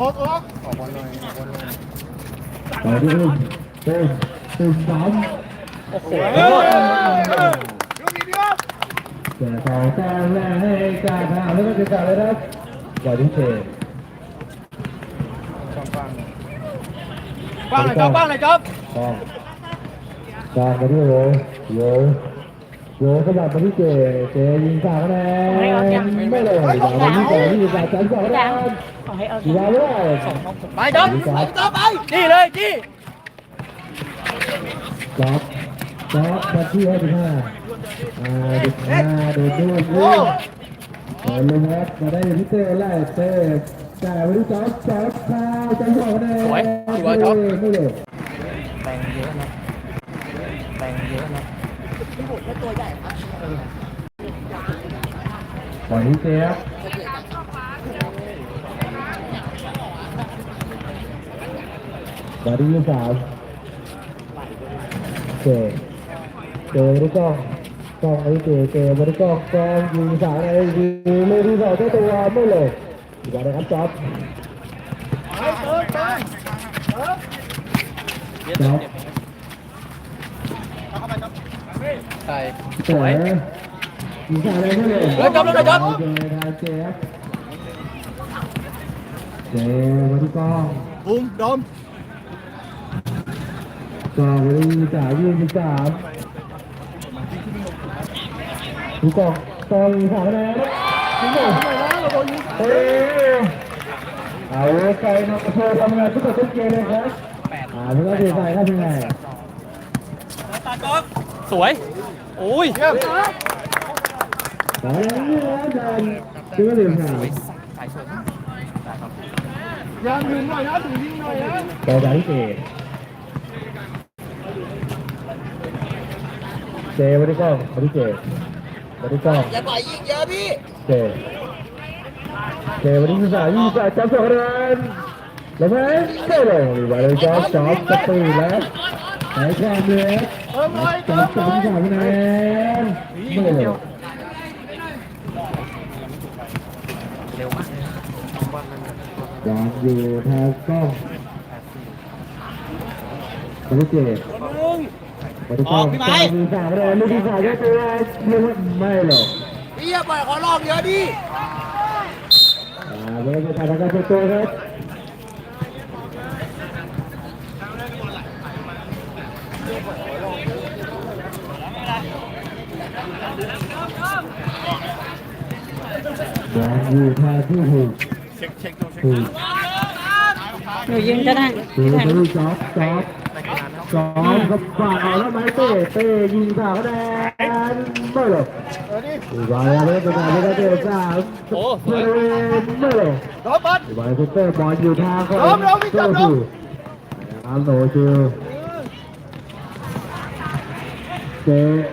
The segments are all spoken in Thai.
ออกออกออกบอลหน่อยออกบอลหน่อยต่อที่อุ้มอุ้มอุ้มสามโอ้โหลูกนี้เดียวเสียสองแต้มแรกให้การทางแล้วก็จะกลับเลยครับก่อนที่เตะช่องกว้างบ้างเลยจ๊อบบ้างเลยจ๊อบต้องกลางมาที่โยโยโยขยับมาที่เจเจยิงสามคะแนนไม่เลยเดี๋ยวมาที่เจที่สามสามสองคะแนนข อให้เอากีฬาไม่ได้ไปจ๊อบไปจ๊อบไปจี้เลยจี้จ็อบจ็อบมาที่ห้าสิบห้าอ่าสิบห้าโดนด้วยด้วยเปิดลงครับมาได้ที่เต้ไล่เต้จ่ายมาที่จ็อบจ็อบพาวจังหวะคะแนนไม่เลยแรงเยอะนะแรงเยอะนะก่อนที่เจฟบอดี้ยี่สามเจเจบริกล้องกล้องไอ้เจเจบริกล้องกล้องยิงสามไอ้ยิงลูกที่สองเจ้าตัวไม่เลยอีกแล้วนะครับจ๊อบไปเติมเติมจ๊อบใส่เจ๋ ยิงสามไอ้ไม่เลยเฮ้ยจ๊อบเลยจ๊อบเจทางเจฟเจบริกล้องบุ้ม ดมกองบริสามยิงสามทุกกองกองสามคะแนนทุกกองเฮ้ยเอาใครมาโชว์ทำงานทุกคนทุกเกมเลยครับอ่าไม่ต้องดีไซน์ครับเป็นไงสวย โอ้ยเยี่ยมตอนนี้นะดันชื่อเรียนหาสายสวยยังถึงหน่อยนะถึงยิงหน่อยนะต่อจากเจ เจบริกล้องบริเจบริกล้องอย่าปล่อยยิงเยอะพี่เจเจบริสายยี่สิบจับสองคะแนนแล้วไหมก็ลงดีกว่าเลยจ๊อบจ๊อบสปีแล้วหนความเล็กเหน่อยจ๊เติอบสอยสามคะแนนไม่เลยเร็วมากเลยช่องบอลมันแบบวางอยู่ทางกล้องบริเจ บริกล้องตามมีสามคะแนนลูกที่สามก็ตัวเรียกว่าไม่หรอกพี่อย่าปล่อยขอลองเยอะดิอ่าบริเจทำการเป็นตัวครับวางอยู่ทางที่ถูกถูกหนูยืนก็ได้ถูพี่กแทนถูกจ๊อบจ๊อบ จ๊อบกับฝ่าเอาแล้วไหมเต้เต้ยิงสามคะแนนไม่หรอกเออดิอีกวันแล้วเป็นการที่ได้เจอสามบริเวณไม่หรอกดมบอลอีกวันเซนเตอร์บอลอยู่ทางของล้มล้มพี่จับล้มอันโนชิวเจ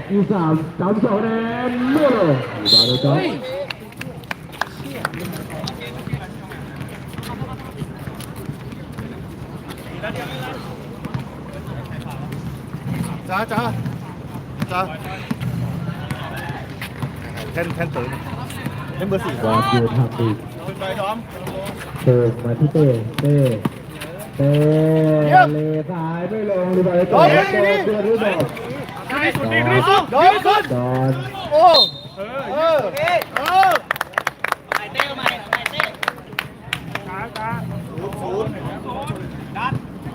อีสามจำสองแนนไม่หรอกอีกวันเลยจ๊อบ จ้าจ้าจ้าแทนแทนตื่นเล่นเบอร์สี่บอลอยู่ทางปีกไปดอมเติมมาที่เต้เต้เต้เลสายไม่ลงดีกว่าเลยจ๊อบโดนเพื่อนด้วยบอกสุดดีที่สุดดอมขึ้นดอนโอ้เออเออเออศูนย์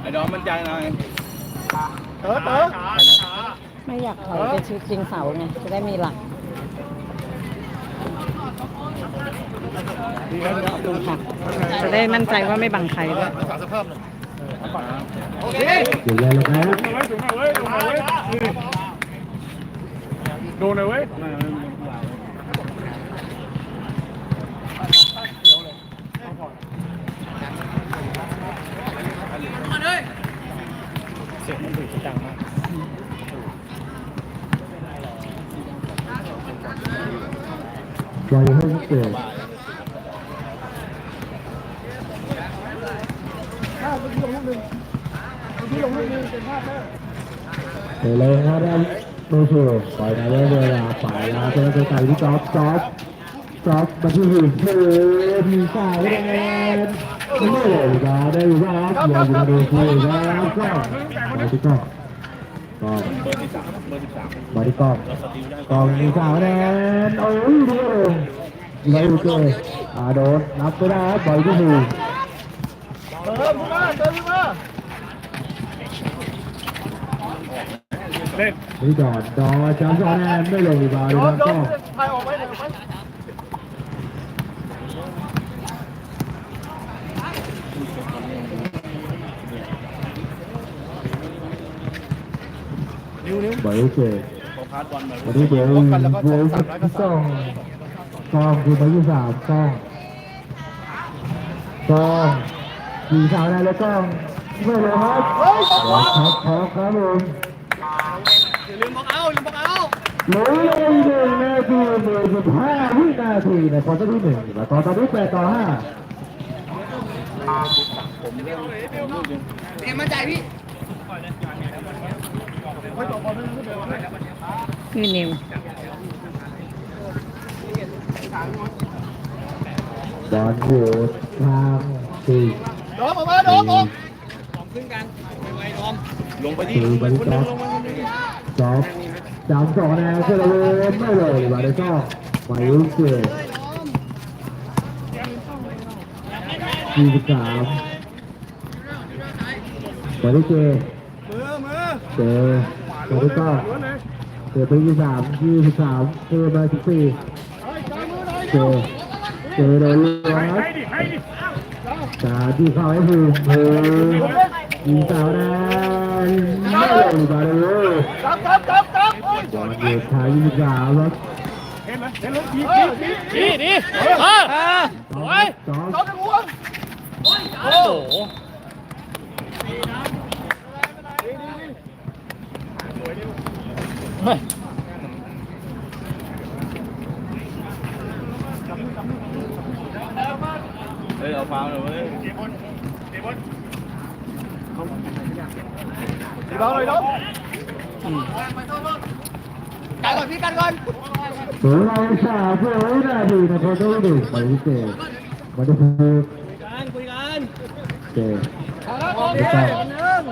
ไอ้ดอมมันใจหน่อย เต๋อเต๋อไม่อยากถอยไปชิดจริงเสาไงจะได้มีหลักดูค่ะจะได้มั่นใจว่าไม่บังใครด้วยรักษาสภาพหน่อยโอเคอยู่เลยนะครับโดนเลยเว้ย เสียงมันดุดังมาก บอลให้เกิด ถ้าเมื่อกี้ลงลูกหนึ่งเมื่อกี้ลงลูกหนึ่งเป็นภาพแม่เดี๋ยวเลยนะครับโนชูปล่อยมาเรื่อยๆลาฝ่ายลาเจอตัวไก่ที่จ๊อบจ๊อบจ๊อบมาที่หุ่นเธอมีสายแดงไม่เลยมาได้อยู่บ้าอย่าอยู่มาดูคุยแล้วก็มาที่ก ล้องกล้องมาที่กล้องกล้องมีสามคะแนนโอ้ยดีเลยเลยอเคอ่าโดนนับไปได้บอลที่หนึ่งเติมมาเติมมานี่ก่อนดอจำสองคะแนนไม่ลงอีกบอลโดนะนโดก นองไปออกไปออกไปบอลโอเควันนี้เดี๋ยวเดี๋ยวกล้องกล้องคือบอลที่สามกล้องกล้องสี่สามคะแนนแล้วกล้องไม่ลงครับเฮ้ยตกครับครับครับผมอย่าลืมบอกเอาอย่าลืมบอกเอาเหลือเลยหนึ่งนาทีหนึ่งสิบห้าวินาทีในควอเตอร์ที่หนึ่งแล้วก็ตอนนี้แปดต่อห้าเอ็มมาใจพี่ นี่นิวบอลอยู่ทางสี่โดนออกมาโดนออกสี่บอลจ็อบจ็อบจำสองแนวเซเลเวนไม่เลยบาร์เดซ่าไปลุกเกตสี่สิบสามบอลเกตมือ มือเจอบอลเก้าเจอไปยี่สามยี่สิบสามเจอมาสิบสี่เจอเจอโดนล้อจาที่เข้าให้ภูมิเออยิงสาวนะไม่ลงบาร์เลยจับจับจับจับเฮ้ยบอลเดือดทายยี่สิบสามแล้วเห็นไหมเห็นรถดีดีดีดีเออสองสองจับจังหวะโอ้โห เฮ้ยเอาฟาวเลยเว้ยดีบ้าเลยน้องกันก่อนพี่กันก่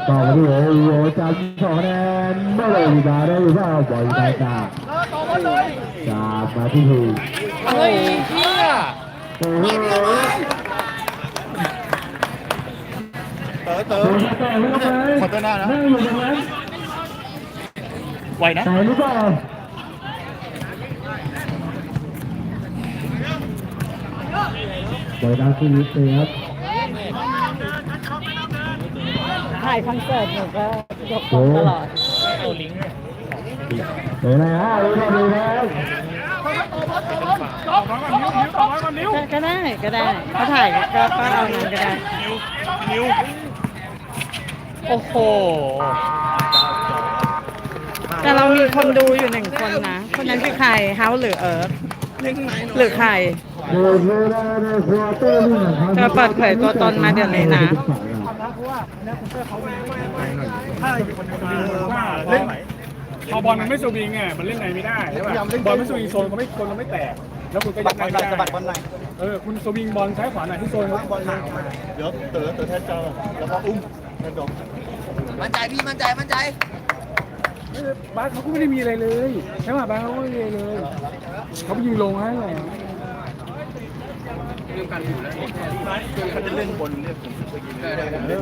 อนเสือเราสาวเพื่อวินาทีในโคตรหนึ่งไปที่เจมาดูภูเจต่อมาที่โอ้โหจำสองคะแนนไม่เลยบาได้หรือเปล่าบอลไปกลางต่อมาจามาที่ภูเฮ้ยเฮียโอ้โหเต๋อเต๋อโดนแต่ไม่ต้องไปขอโทษนะนะนั่งอยู่ตรงนั้นไวนะแต่หรือเปล่าบอลดังที่นิดเดียครับ ถ่ายคอนเสิร์ตหนูก็ยกกล้องตลอดเดี๋ยวนะฮะรู้กันเลยนะต่อมาก่อนนิ้วนิ้วต่อมาก่อนนิ้วก็ก็ได้ก็ได้เขาถ่ายก็ก็เอานั้นก็ได้นิ้วโอ้โห แต่เรามีคนดูอยู่หนึ่งคนนะ คนนั้นคือใครเฮาหรือเอิร์ธหรือใคร เดี๋ยวเวลาในควอเตอร์นี่นะครับเธอเปิดเผยตัวตนมาเดี๋ยวนี้นะเล่นพอบอลมันไม่สวิงไงมันเล่นไหนไม่ได้ใช่ป่ะบอลไม่สวิงโซนเขาไม่โซนเขาไม่แตก แล้วคุณก็ยัดในไม่ได้เออคุณสวิงบอลซ้ายขวาไหนที่โซนเขาบอลห่างออกมาเดี๋ยวเต๋อเต๋อแทนเจ้าแล้วก็อุ้มแทนดมเออบาสเขาก็ไม่ได้มีอะไรเลยใช่ป่ะบาสเขาก็ไม่มีอะไรเลยเขาไปยิงลงให้เลย เขาจะเล่นบนเนี่ยผมเคยยิงเล่น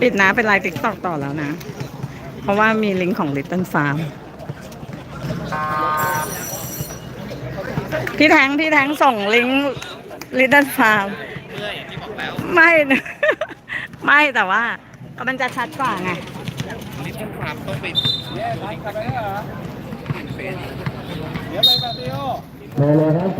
ปิดนะเป็นไลน์ติ๊กตอกต่อแล้วนะ เพราะว่ามีลิงก์ของ Little Farm พี่แทงพี่แทงส่งลิงก์ Little Farm ไม่นะไม่แต่ว่ามันจะชัดกว่าไง ขึ้นความต้องเดี๋ยวไปแบบเดียวเลยครับ